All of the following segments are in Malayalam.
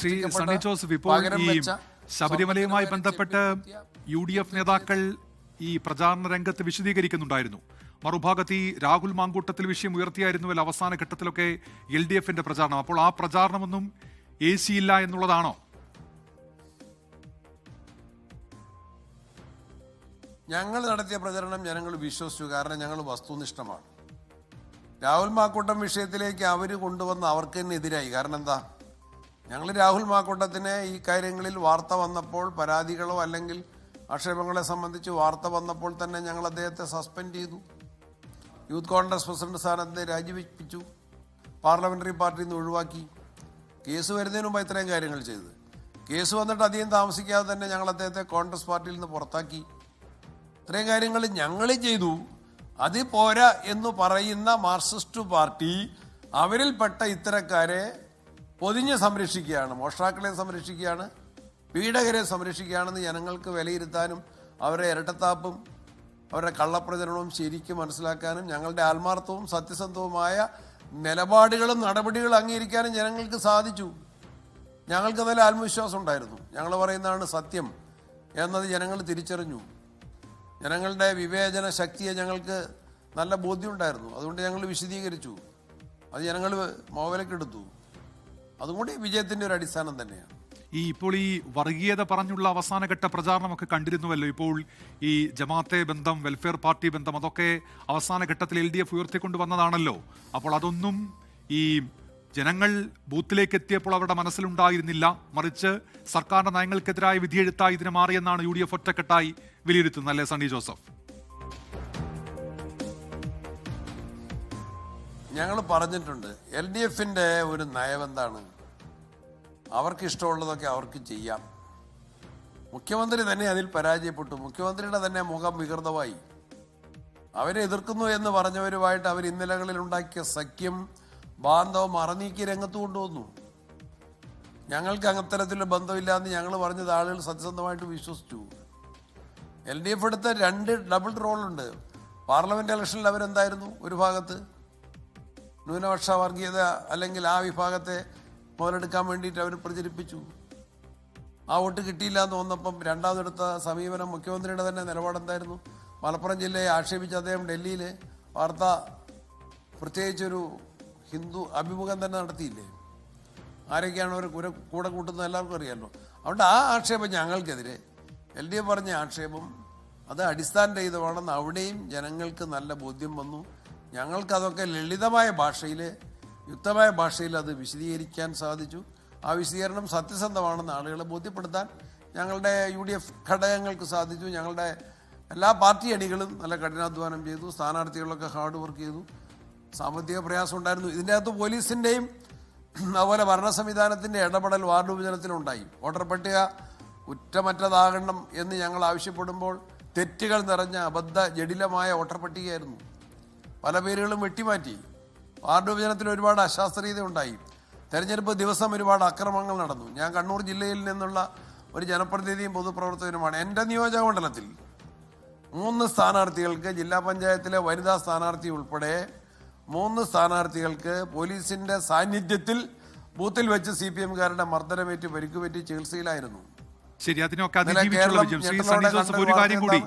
ശ്രീ സണ്ണി ജോസഫ് ഇപ്പോൾ ഈ ശബരിമലയുമായി ബന്ധപ്പെട്ട് യു ഡി എഫ് നേതാക്കൾ ഈ പ്രചാരണ രംഗത്ത് വിശദീകരിക്കുന്നുണ്ടായിരുന്നു. മറുഭാഗത്ത് ഈ രാഹുൽ മാങ്കൂട്ടത്തിൽ വിഷയം ഉയർത്തിയായിരുന്നുവല്ലോ അവസാന ഘട്ടത്തിലൊക്കെ എൽ ഡി എഫിന്റെ പ്രചാരണം. അപ്പോൾ ആ പ്രചാരണമൊന്നും എ സി ഇല്ല എന്നുള്ളതാണോ? ഞങ്ങൾ നടത്തിയ പ്രചരണം ജനങ്ങൾ വിശ്വസിച്ചു. കാരണം ഞങ്ങൾ വസ്തുനിഷ്ഠമാണ്. രാഹുൽ മാക്കൂട്ടം വിഷയത്തിലേക്ക് അവർ കൊണ്ടുവന്ന അവർക്ക് തന്നെ എതിരായി. കാരണം എന്താ? ഞങ്ങൾ രാഹുൽ മാക്കൂട്ടത്തിന് ഈ കാര്യങ്ങളിൽ വാർത്ത വന്നപ്പോൾ പരാതികളോ അല്ലെങ്കിൽ ആക്ഷേപങ്ങളെ സംബന്ധിച്ച് വാർത്ത വന്നപ്പോൾ തന്നെ ഞങ്ങൾ അദ്ദേഹത്തെ സസ്പെൻഡ് ചെയ്തു. യൂത്ത് കോൺഗ്രസ് പ്രസിഡന്റ് സ്ഥാനത്ത് രാജിവെപ്പിച്ചു. പാർലമെന്ററി പാർട്ടിയിൽ നിന്ന് ഒഴിവാക്കി. കേസ് വരുന്നതിന് മുമ്പ് ഇത്രയും കാര്യങ്ങൾ ചെയ്തത്. കേസ് വന്നിട്ട് അധികം താമസിക്കാതെ തന്നെ ഞങ്ങൾ അദ്ദേഹത്തെ കോൺഗ്രസ് പാർട്ടിയിൽ നിന്ന് പുറത്താക്കി. ഇത്രയും കാര്യങ്ങൾ ഞങ്ങൾ ചെയ്തു. അത് പോരാ എന്ന് പറയുന്ന മാർക്സിസ്റ്റ് പാർട്ടി അവരിൽപ്പെട്ട ഇത്തരക്കാരെ പൊതിഞ്ഞ് സംരക്ഷിക്കുകയാണ് മോഷ്ടാക്കളെ സംരക്ഷിക്കുകയാണ് പീഡകരെ സംരക്ഷിക്കുകയാണെന്ന് ജനങ്ങൾക്ക് വിലയിരുത്താനും അവരുടെ ഇരട്ടത്താപ്പും അവരുടെ കള്ളപ്രചരണവും ശരിക്കും മനസ്സിലാക്കാനും ഞങ്ങളുടെ ആത്മാർത്ഥവും സത്യസന്ധവുമായ നിലപാടുകളും നടപടികളും അംഗീകരിക്കാനും ജനങ്ങൾക്ക് സാധിച്ചു. ഞങ്ങൾക്ക് നല്ല ആത്മവിശ്വാസം ഉണ്ടായിരുന്നു. ഞങ്ങൾ പറയുന്നതാണ് സത്യം എന്നത് ജനങ്ങൾ തിരിച്ചറിഞ്ഞു. ജനങ്ങളുടെ വിവേചന ശക്തിയെ ഞങ്ങൾക്ക് നല്ല ബോധ്യമുണ്ടായിരുന്നു അതുകൊണ്ട് ഞങ്ങൾ വിശദീകരിച്ചു. അത് ജനങ്ങൾ മോവലക്കെടുത്തു അതും വിജയത്തിന്റെ ഒരു അടിസ്ഥാനം തന്നെയാണ്. ഈ ഇപ്പോൾ ഈ വർഗീയത പറഞ്ഞുള്ള അവസാനഘട്ട പ്രചാരണമൊക്കെ കണ്ടിരുന്നുവല്ലോ. ഇപ്പോൾ ഈ ജമാഅത്തെ ബന്ധം വെൽഫെയർ പാർട്ടി ബന്ധം അതൊക്കെ അവസാന ഘട്ടത്തിൽ എൽ ഡി എഫ് ഉയർത്തിക്കൊണ്ട് വന്നതാണല്ലോ അപ്പോൾ അതൊന്നും ഈ ജനങ്ങൾ ബൂത്തിലേക്ക് എത്തിയപ്പോൾ അവരുടെ മനസ്സിലുണ്ടായിരുന്നില്ല. മറിച്ച് സർക്കാരിന്റെ നയങ്ങൾക്കെതിരായ വിധിയെഴുത്തായി ഇതിനെ മാറിയെന്നാണ് യു ഡി എഫ് ഒറ്റക്കെട്ടായി വിലയിരുത്തുന്നത് അല്ലേ സണ്ണി ജോസഫ്? ഞങ്ങൾ പറഞ്ഞിട്ടുണ്ട് എൽ ഡി എഫിന്റെ ഒരു നയം എന്താണ് അവർക്ക് ഇഷ്ടമുള്ളതൊക്കെ അവർക്ക് ചെയ്യാം. മുഖ്യമന്ത്രി തന്നെ അതിൽ പരാജയപ്പെട്ടു. മുഖ്യമന്ത്രിയുടെ തന്നെ മുഖം വികൃതമായി. അവരെ എതിർക്കുന്നു എന്ന് പറഞ്ഞവരുമായിട്ട് അവർ ഇന്നലകളിൽ ഉണ്ടാക്കിയ സഖ്യം ബാന്ധവം അറനീക്കി രംഗത്ത് കൊണ്ടുവന്നു. ഞങ്ങൾക്ക് ബന്ധമില്ല എന്ന് ഞങ്ങൾ പറഞ്ഞത് ആളുകൾ സത്യസന്ധമായിട്ട് വിശ്വസിച്ചു. എൽ ഡി എഫ് എടുത്ത രണ്ട് ഡബിൾ റോളുണ്ട്. പാർലമെന്റ് ഇലക്ഷനിൽ അവരെന്തായിരുന്നു? ഒരു ഭാഗത്ത് ന്യൂനപക്ഷ വർഗീയത അല്ലെങ്കിൽ ആ വിഭാഗത്തെ മുതലെടുക്കാൻ വേണ്ടിയിട്ട് അവർ പ്രചരിപ്പിച്ചു. ആ വോട്ട് കിട്ടിയില്ല എന്ന് തോന്നപ്പം രണ്ടാമതെടുത്ത സമീപനം മുഖ്യമന്ത്രിയുടെ തന്നെ നിലപാടെന്തായിരുന്നു? മലപ്പുറം ജില്ലയെ ആക്ഷേപിച്ച് അദ്ദേഹം ഡൽഹിയിൽ വാർത്ത പ്രത്യേകിച്ചൊരു ഹിന്ദു അഭിമുഖം തന്നെ നടത്തിയില്ലേ? ആരൊക്കെയാണ് അവർ കൂടെ കൂടെ കൂട്ടുന്നത് എല്ലാവർക്കും അറിയാമല്ലോ അതുകൊണ്ട് ആ ആക്ഷേപം ഞങ്ങൾക്കെതിരെ എൽ ഡി എഫ് പറഞ്ഞ ആക്ഷേപം അത് അടിസ്ഥാനരഹിതമാണെന്ന് അവിടെയും ജനങ്ങൾക്ക് നല്ല ബോധ്യം വന്നു. ഞങ്ങൾക്കതൊക്കെ ലളിതമായ ഭാഷയിൽ യുക്തമായ ഭാഷയിൽ അത് വിശദീകരിക്കാൻ സാധിച്ചു. ആ വിശദീകരണം സത്യസന്ധമാണെന്ന് ആളുകളെ ബോധ്യപ്പെടുത്താൻ ഞങ്ങളുടെ യു ഡി എഫ് ഘടകങ്ങൾക്ക് സാധിച്ചു. ഞങ്ങളുടെ എല്ലാ പാർട്ടി അണികളും നല്ല കഠിനാധ്വാനം ചെയ്തു സ്ഥാനാർത്ഥികളൊക്കെ ഹാർഡ് വർക്ക് ചെയ്തു സാമ്പത്തിക പ്രയാസം ഉണ്ടായിരുന്നു. ഇതിന്റെ അകത്ത് പോലീസിന്റെയും അതുപോലെ ഭരണ സംവിധാനത്തിന്റെ ഇടപെടൽ വാർഡ് വിഭജനത്തിലുണ്ടായി. വോട്ടർ പട്ടിക കുറ്റമറ്റതാകണം എന്ന് ഞങ്ങൾ ആവശ്യപ്പെടുമ്പോൾ തെറ്റുകൾ നിറഞ്ഞ അബദ്ധ ജടിലമായ വോട്ടർ പട്ടികയായിരുന്നു. പല പേരുകളും വെട്ടിമാറ്റി. വാർഡ് വിഭജനത്തിൽ ഒരുപാട് അശാസ്ത്രീയത ഉണ്ടായി തെരഞ്ഞെടുപ്പ് ദിവസം ഒരുപാട് അക്രമങ്ങൾ നടന്നു. ഞാൻ കണ്ണൂർ ജില്ലയിൽ നിന്നുള്ള ഒരു ജനപ്രതിനിധിയും പൊതുപ്രവർത്തകനുമാണ്. എന്റെ നിയോജക മണ്ഡലത്തിൽ മൂന്ന് സ്ഥാനാർത്ഥികൾക്ക് ജില്ലാ പഞ്ചായത്തിലെ വനിതാ സ്ഥാനാർത്ഥി ഉൾപ്പെടെ മൂന്ന് സ്ഥാനാർത്ഥികൾക്ക് പോലീസിന്റെ സാന്നിധ്യത്തിൽ ബൂത്തിൽ വെച്ച് സി പി എംകാരുടെ മർദ്ദനമേറ്റ് പരിക്കുപറ്റി ചികിത്സയിലായിരുന്നു. ശരി അതിനൊക്കെ അതിജീവിച്ചുള്ള വിജയം. ശ്രീ സണ്ണി ജോസഫ് ഒരു കാര്യം കൂടി.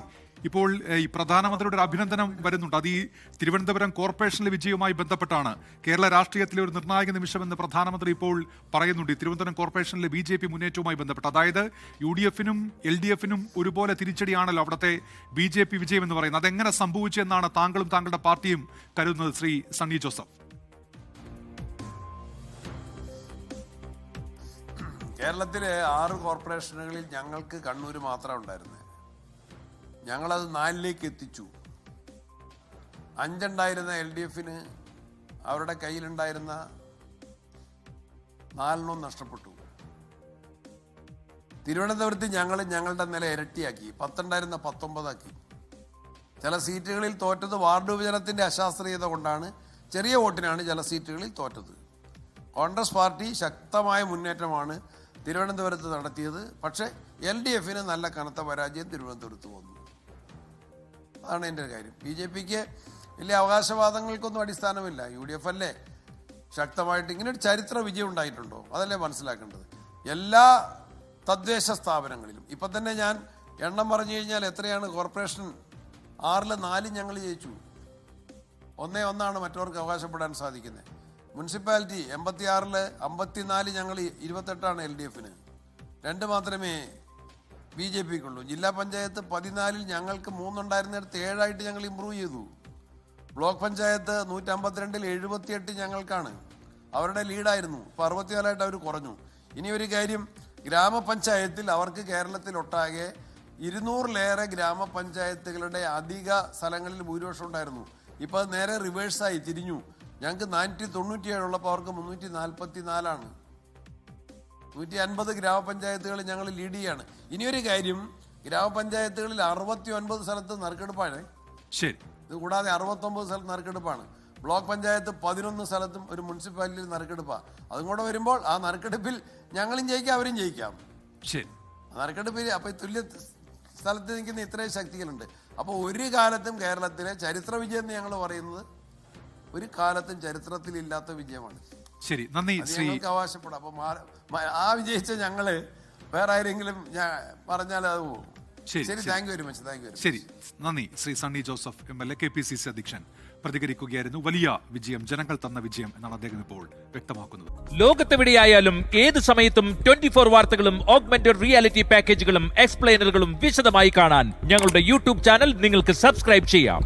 ഇപ്പോൾ ഈ പ്രധാനമന്ത്രിയുടെ ഒരു അഭിനന്ദനം വരുന്നുണ്ട്. അത് ഈ തിരുവനന്തപുരം കോർപ്പറേഷനിലെ വിജയവുമായി ബന്ധപ്പെട്ടാണ്. കേരള രാഷ്ട്രീയത്തിലെ ഒരു നിർണായക നിമിഷമെന്ന് പ്രധാനമന്ത്രി ഇപ്പോൾ പറയുന്നുണ്ട്. ഈ തിരുവനന്തപുരം കോർപ്പറേഷനിലെ ബി ജെ പി മുന്നേറ്റവുമായി ബന്ധപ്പെട്ട്. അതായത് യു ഡി എഫിനും എൽ ഡി എഫിനും ഒരുപോലെ തിരിച്ചടിയാണല്ലോ അവിടുത്തെ ബി ജെ പി വിജയം എന്ന് പറയുന്നത്. അതെങ്ങനെ സംഭവിച്ചു എന്നാണ് താങ്കളും താങ്കളുടെ പാർട്ടിയും കരുതുന്നത് ശ്രീ സണ്ണി ജോസഫ്? കേരളത്തിലെ ആറ് കോർപ്പറേഷനുകളിൽ ഞങ്ങൾക്ക് കണ്ണൂർ മാത്രം ഉണ്ടായിരുന്നത് ഞങ്ങളത് നാലിലേക്ക് എത്തിച്ചു. അഞ്ചുണ്ടായിരുന്ന എൽ ഡി എഫിന് അവരുടെ കയ്യിലുണ്ടായിരുന്ന നാലെണ്ണം നഷ്ടപ്പെട്ടു. തിരുവനന്തപുരത്ത് ഞങ്ങൾ ഞങ്ങളുടെ നില ഇരട്ടിയാക്കി. പത്തുണ്ടായിരുന്ന പത്തൊമ്പതാക്കി. ചില സീറ്റുകളിൽ തോറ്റത് വാർഡ് വിഭജനത്തിന്റെ അശാസ്ത്രീയത കൊണ്ടാണ് ചെറിയ വോട്ടിനാണ് ചില സീറ്റുകളിൽ തോറ്റത്. കോൺഗ്രസ് പാർട്ടി ശക്തമായ മുന്നേറ്റമാണ് തിരുവനന്തപുരത്ത് നടത്തിയത്. പക്ഷേ എൽ ഡി എഫിന് നല്ല കനത്ത പരാജയം തിരുവനന്തപുരത്ത് വന്നു. അതാണ് എന്റെ കാര്യം. ബി ജെ പിക്ക് വലിയ അവകാശവാദങ്ങൾക്കൊന്നും അടിസ്ഥാനമില്ല. യു ഡി എഫ് അല്ലേ ശക്തമായിട്ട് ഇങ്ങനെ ഒരു ചരിത്ര വിജയം ഉണ്ടായിട്ടുണ്ടോ? അതല്ലേ മനസ്സിലാക്കേണ്ടത്. എല്ലാ തദ്ദേശ സ്ഥാപനങ്ങളിലും ഇപ്പം തന്നെ ഞാൻ എണ്ണം പറഞ്ഞു കഴിഞ്ഞാൽ എത്രയാണ്? കോർപ്പറേഷൻ ആറിൽ നാല് ഞങ്ങൾ ജയിച്ചു. ഒന്നേ ഒന്നാണ് മറ്റവർക്ക് അവകാശപ്പെടാൻ സാധിക്കുന്നത്. മുനിസിപ്പാലിറ്റി എൺപത്തി ആറിൽ അമ്പത്തിനാല് ഞങ്ങൾ ഇരുപത്തെട്ടാണ് എൽ ഡി എഫിന്. രണ്ട് മാത്രമേ ബി ജെ പിക്കുള്ളൂ. ജില്ലാ പഞ്ചായത്ത് പതിനാലിൽ ഞങ്ങൾക്ക് മൂന്നുണ്ടായിരുന്നിടത്ത് ഏഴായിട്ട് ഞങ്ങൾ ഇമ്പ്രൂവ് ചെയ്തു. ബ്ലോക്ക് പഞ്ചായത്ത് നൂറ്റമ്പത്തിരണ്ടിൽ എഴുപത്തിയെട്ട് ഞങ്ങൾക്കാണ്. അവരുടെ ലീഡായിരുന്നു. ഇപ്പോൾ അറുപത്തിനാലായിട്ട് അവർ കുറഞ്ഞു. ഇനി ഒരു കാര്യം ഗ്രാമപഞ്ചായത്തിൽ അവർക്ക് കേരളത്തിൽ കേരളത്തിലൊട്ടാകെ ഇരുന്നൂറിലേറെ ഗ്രാമപഞ്ചായത്തുകളുടെ അധിക സ്ഥലങ്ങളിൽ ഭൂരിപക്ഷം ഉണ്ടായിരുന്നു. ഇപ്പോൾ നേരെ റിവേഴ്സായി തിരിഞ്ഞു. ഞങ്ങൾക്ക് നാനൂറ്റി തൊണ്ണൂറ്റിയേഴുള്ളപ്പോൾ അവർക്ക് മുന്നൂറ്റി നാൽപ്പത്തി നാലാണ് നൂറ്റി അൻപത് ഗ്രാമപഞ്ചായത്തുകൾ ഞങ്ങൾ ലീഡ് ചെയ്യാണ്. ഇനിയൊരു കാര്യം ഗ്രാമപഞ്ചായത്തുകളിൽ അറുപത്തി ഒൻപത് സ്ഥലത്ത് നറുക്കെടുപ്പാണ്. ശരി. ഇത് കൂടാതെ അറുപത്തൊമ്പത് സ്ഥലത്ത് നറുക്കെടുപ്പാണ്. ബ്ലോക്ക് പഞ്ചായത്ത് പതിനൊന്ന് സ്ഥലത്തും ഒരു മുനിസിപ്പാലിറ്റിയിൽ നറുക്കെടുപ്പാണ് അതും കൂടെ വരുമ്പോൾ ആ നറുക്കെടുപ്പിൽ ഞങ്ങളും ജയിക്കാം അവരും ജയിക്കാം. ശരി. നറുക്കെടുപ്പിൽ അപ്പോൾ തുല്യ സ്ഥലത്ത് നിൽക്കുന്ന ഇത്രയും ശക്തികളുണ്ട്. അപ്പോൾ ഒരു കാലത്തും കേരളത്തിലെ ചരിത്ര വിജയം എന്ന് ഞങ്ങൾ പറയുന്നത് ഒരു കാലത്തും ചരിത്രത്തിൽ ഇല്ലാത്ത വിജയമാണ്. ശരി നന്ദി ശ്രീ ഞങ്ങൾക്ക് അവകാശപ്പെടാം. അപ്പൊ ആ വിജയിച്ച ഞങ്ങൾ വേറെ ആരെങ്കിലും ഞാൻ പറഞ്ഞാൽ അത് പോകും ശരി. Thank you very much thank you ശരി നന്ദി Shri Sunny Joseph M L A K P C C അധ്യക്ഷൻ. പ്രതികരിക്കുകയായിരുന്നു വലിയ വിജയം ജനങ്ങൾ തന്ന വിജയം എന്നാണ് അദ്ദേഹം ഇപ്പോൾ വ്യക്തമാക്കുന്നത്. ലോകത്തെവിടെയായാലും ഏത് സമയത്തും ട്വന്റി ഫോർ വാർത്തകളും ഓഗ്മെന്റഡ് റിയാലിറ്റി പാക്കേജുകളും എക്സ്പ്ലെയിനറുകളും വിശദമായി കാണാൻ ഞങ്ങളുടെ യൂട്യൂബ് ചാനൽ നിങ്ങൾക്ക് സബ്സ്ക്രൈബ് ചെയ്യാം.